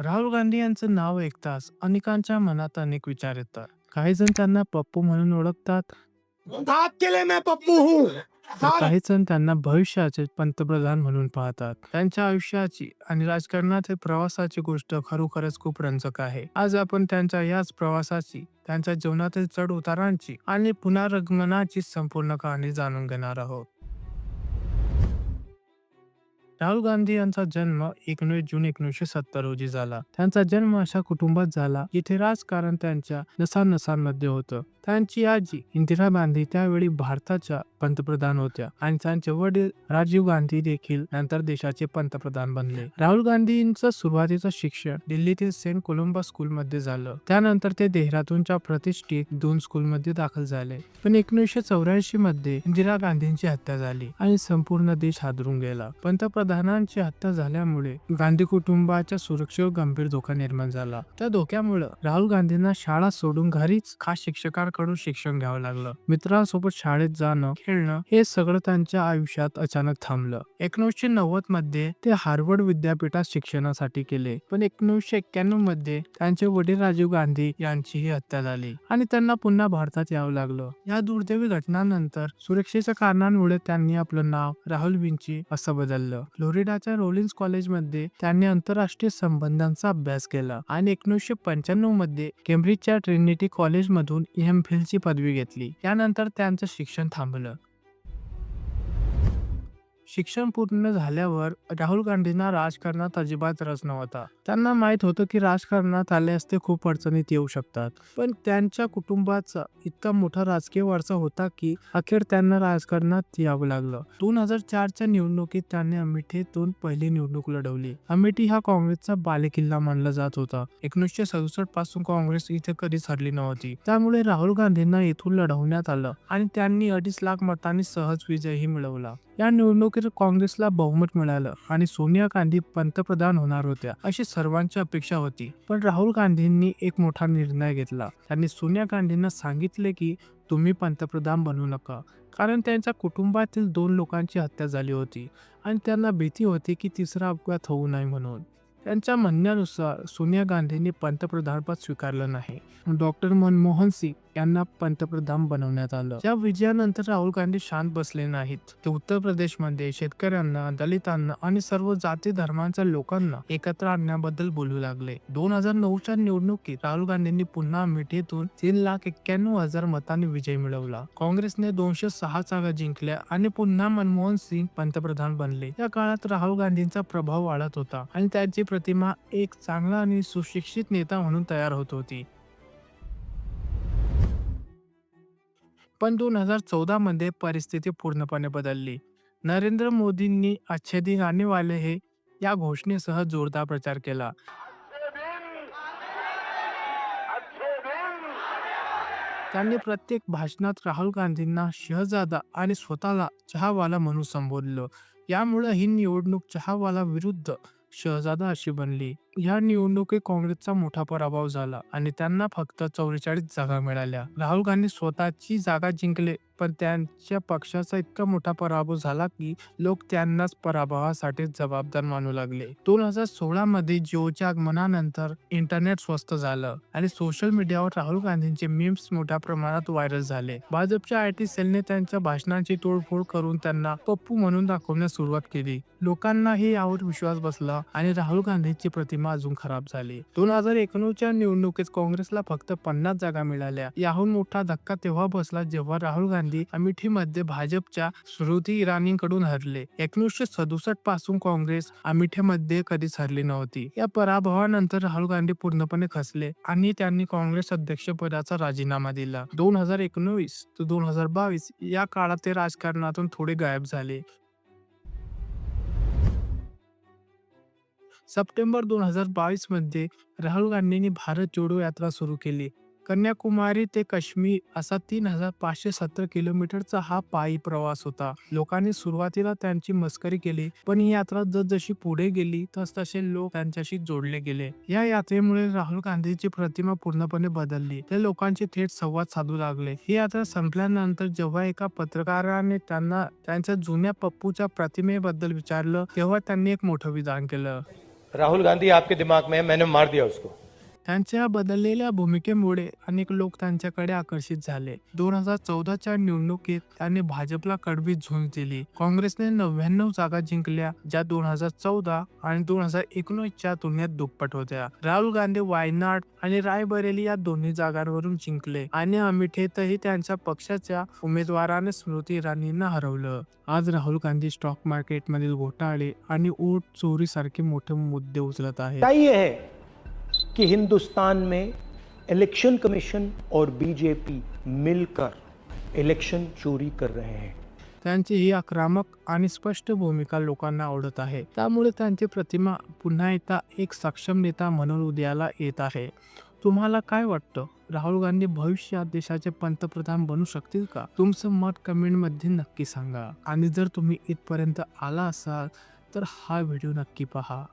राहुल गांधी यांचं नाव ऐकताच अनेकांच्या मनात अनेक विचार येतात. काही जण त्यांना पप्पू म्हणून ओळखतात. काही जण त्यांना भविष्याचे पंतप्रधान म्हणून पाहतात. त्यांच्या आयुष्याची आणि राजकारणातील प्रवासाची गोष्ट खरोखरच खूप रंजक आहे. आज आपण त्यांच्या याच प्रवासाची त्यांच्या जीवनातील चढ उतारांची आणि पुनरागमनाची संपूर्ण कहाणी जाणून घेणार आहोत. राहुल गांधी यांचा जन्म एकोणीस जून एकोणीसशे सत्तर रोजी झाला. त्यांचा जन्म अशा कुटुंबात झाला. जिथे राजकारण त्यांच्या नसानसांमध्ये होतं. त्यांची आजी इंदिरा गांधी त्यावेळी भारताच्या पंतप्रधान होत्या आणि त्यांचे वडील राजीव गांधी देखील नंतर देशाचे पंतप्रधान बनले. राहुल गांधींचं सुरुवातीचं शिक्षण दिल्लीतील सेंट कोलंबा स्कूलमध्ये झालं. त्यानंतर ते देहरादूनच्या प्रतिष्ठित दोन स्कूलमध्ये दाखल झाले. पण एकोणीसशे चौऱ्याऐंशी मध्ये इंदिरा गांधींची हत्या झाली आणि संपूर्ण देश हादरून गेला. पंतप्रधानांची हत्या झाल्यामुळे गांधी कुटुंबाच्या सुरक्षेवर गंभीर धोका निर्माण झाला. त्या धोक्यामुळे राहुल गांधींना शाळा सोडून घरीच खास शिक्षकां शिक्षकांकडून शिक्षण घ्यावं लागलं. मित्रांसोबत शाळेत जाणं खेळणं हे सगळं त्यांच्या आयुष्यात अचानक थांबलं. एकोणीसशे नव्वदमध्ये ते हार्वर्ड विद्यापीठात शिक्षणासाठी केले पण एकोणीसशे एक्क्याण्णवमध्ये त्यांचे वडील राजीव गांधी यांचीही हत्या झाली आणि त्यांना पुन्हा भारतात यावं लागलं. या दुर्दैवी घटनानंतर सुरक्षेच्या कारणांमुळे त्यांनी आपलं नाव राहुल विंची असं बदललं. फ्लोरिडाच्या रोलिन्स कॉलेजमध्ये त्यांनी आंतरराष्ट्रीय संबंधांचा अभ्यास केला आणि एकोणीसशे पंच्याण्णवमध्ये केम्ब्रिजच्या ट्रिनिटी कॉलेजमधून एम. ची पदवी घेतली. त्यानंतर त्यांचं शिक्षण थांबलं. शिक्षण पूर्ण झाल्यावर राहुल गांधींना राजकारणात अजिबात रस नव्हता. त्यांना माहीत होतं की राजकारणात आले असते खूप अडचणीत येऊ शकतात. पण त्यांच्या कुटुंबाचा इतका मोठा राजकीय वारसा होता की अखेर त्यांना राजकारणात यावं लागलं. दोन हजार चारच्या निवडणुकीत त्यांनी अमेठीतून पहिली निवडणूक लढवली. अमेठी हा काँग्रेसचा बालेकिल्ला मानला जात होता. एकोणीसशे सदुसष्टपासून काँग्रेस इथे कधीच हरली नव्हती. त्यामुळे राहुल गांधींना येथून लढवण्यात आलं आणि त्यांनी अडीच लाख मतांनी सहज विजयही मिळवला. या निवडणुकीत काँग्रेसला बहुमत मिळालं आणि सोनिया गांधी पंतप्रधान होणार होत्या अशी सर्वांची अपेक्षा होती. पण राहुल गांधींनी एक मोठा निर्णय घेतला. त्यांनी सोनिया गांधींना सांगितले की तुम्ही पंतप्रधान बनू नका. कारण त्यांच्या कुटुंबातील दोन लोकांची हत्या झाली होती आणि त्यांना भीती होती की तिसरा अपघात होऊ नये म्हणून. त्यांच्या म्हणण्यानुसार सोनिया गांधींनी पंतप्रधानपद स्वीकारलं नाही. डॉक्टर मनमोहन सिंग यांना पंतप्रधान बनवण्यात आलं. या विजयानंतर राहुल गांधी शांत बसले नाहीत. ते उत्तर प्रदेशमध्ये शेतकऱ्यांना दलितांना आणि सर्व जाती धर्मांच्या लोकांना एकत्र आणण्याबद्दल बोलू लागले. दोन हजार नऊच्या निवडणुकीत राहुल गांधींनी पुन्हा मिठीतून तीन लाख एक्क्याण्णव हजार मतांनी विजय मिळवला. काँग्रेसने दोनशे सहा जागा जिंकल्या आणि पुन्हा मनमोहन सिंग पंतप्रधान बनले. या काळात राहुल गांधींचा प्रभाव वाढत होता आणि त्याची प्रतिमा एक चांगला आणि सुशिक्षित नेता म्हणून तयार होत होती. पण दोन हजार चौदा मध्ये परिस्थिती पूर्णपणे बदलली. नरेंद्र मोदींनी अच्छे दिन आने वाले हे या घोषणेसह जोरदार प्रचार केला. त्यांनी प्रत्येक भाषणात राहुल गांधींना शहजादा आणि स्वतःला चहावाला म्हणून संबोधलं. यामुळे ही निवडणूक चहावाला विरुद्ध शहजादा अशी बनली. ह्या निवडणुकीत काँग्रेसचा मोठा पराभव झाला आणि त्यांना फक्त चौवेचाळीस जागा मिळाल्या. राहुल गांधी स्वतःची जागा जिंकले पण त्यांच्या पक्षाचा इतका मोठा पराभव झाला की लोक त्यांनाच पराभवासाठी जबाबदार मानू लागले. दोन हजार सोळा मध्ये जिओच्या आगमनानंतर इंटरनेट स्वस्त झालं आणि सोशल मीडियावर राहुल गांधींचे मीम्स मोठ्या प्रमाणात व्हायरल झाले. भाजपच्या आय टी सेलने त्यांच्या भाषणांची तोडफोड करून त्यांना पप्पू म्हणून दाखवण्यास सुरुवात केली. लोकांनाही यावर विश्वास बसला आणि राहुल गांधींची प्रतिमा सीमा अजून खराब झाली. दोन हजार एकोणीसच्या निवडणुकीत काँग्रेसला फक्त पन्नास जागा मिळाल्या. याहून मोठा धक्का तेव्हा बसला जेव्हा राहुल गांधी अमेठीमध्ये भाजपच्या स्मृती इराणींकडून हरले. एकोणीसशे सदुसष्टपासून काँग्रेस अमेठीमध्ये कधीच हरली नव्हती. या पराभवानंतर राहुल गांधी पूर्णपणे खसले आणि त्यांनी काँग्रेस अध्यक्षपदाचा राजीनामा दिला. दोन हजार एकोणवीस ते दोन हजार बावीस या काळात ते राजकारणातून थोडे गायब झाले. सप्टेंबर दोन हजार बावीसमध्ये राहुल गांधींनी भारत जोडो यात्रा सुरू केली. कन्याकुमारी ते काश्मीर असा तीन हजार पाचशे सत्तर किलोमीटरचा हा पायी प्रवास होता. लोकांनी सुरुवातीला त्यांची मस्करी केली पण ही यात्रा जसजशी पुढे गेली तसतसे लोक त्यांच्याशी जोडले गेले. या यात्रेमुळे राहुल गांधीची प्रतिमा पूर्णपणे बदलली. ते लोकांशी थेट संवाद साधू लागले. ही यात्रा संपल्यानंतर जेव्हा एका पत्रकाराने त्यांना त्यांच्या जुन्या पप्पूच्या प्रतिमेबद्दल विचारलं तेव्हा त्यांनी एक मोठं विधान केलं. राहुल गांधी आपके दिमाग में है मैंने मार दिया उसको। त्यांच्या बदललेल्या भूमिकेमुळे अनेक लोक त्यांच्याकडे आकर्षित झाले. दोन हजार चौदाच्या निवडणुकीत त्यांनी भाजपला कडवी झुंज दिली. काँग्रेसने नव्याण्णव जागा जिंकल्या ज्या दोन हजार चौदा आणि दोन हजार एकोणीसच्या तुलनेत दुप्पट होत्या. राहुल गांधी वायनाड आणि रायबरेली या दोन्ही जागांवरून जिंकले आणि अमिठेतही त्यांच्या पक्षाच्या उमेदवाराने स्मृती इराणींना हरवलं. आज राहुल गांधी स्टॉक मार्केटमधील घोटाळे आणि ओट चोरीसारखे मोठे मुद्दे उचलत आहे कि हिंदुस्तान में इलेक्शन कमीशन और बीजेपी मिलकर इलेक्शन चोरी कर रहे हैं। त्यांची ही आक्रमक आणि स्पष्ट भूमिका लोकांना आवडत आहे. त्यामुळे त्यांची प्रतिमा पुन्हा एकदा एक सक्षम नेता म्हणून उदयाला येत आहे. तुम्हाला काय वाटतं? राहुल गांधी भविष्यात देशाचे पंतप्रधान बनू शकतील का? तुमचं मत कमेंटमध्ये नक्की सांगा. आणि जर तुम्ही इथपर्यंत आला असाल तर हा व्हिडिओ नक्की पहा.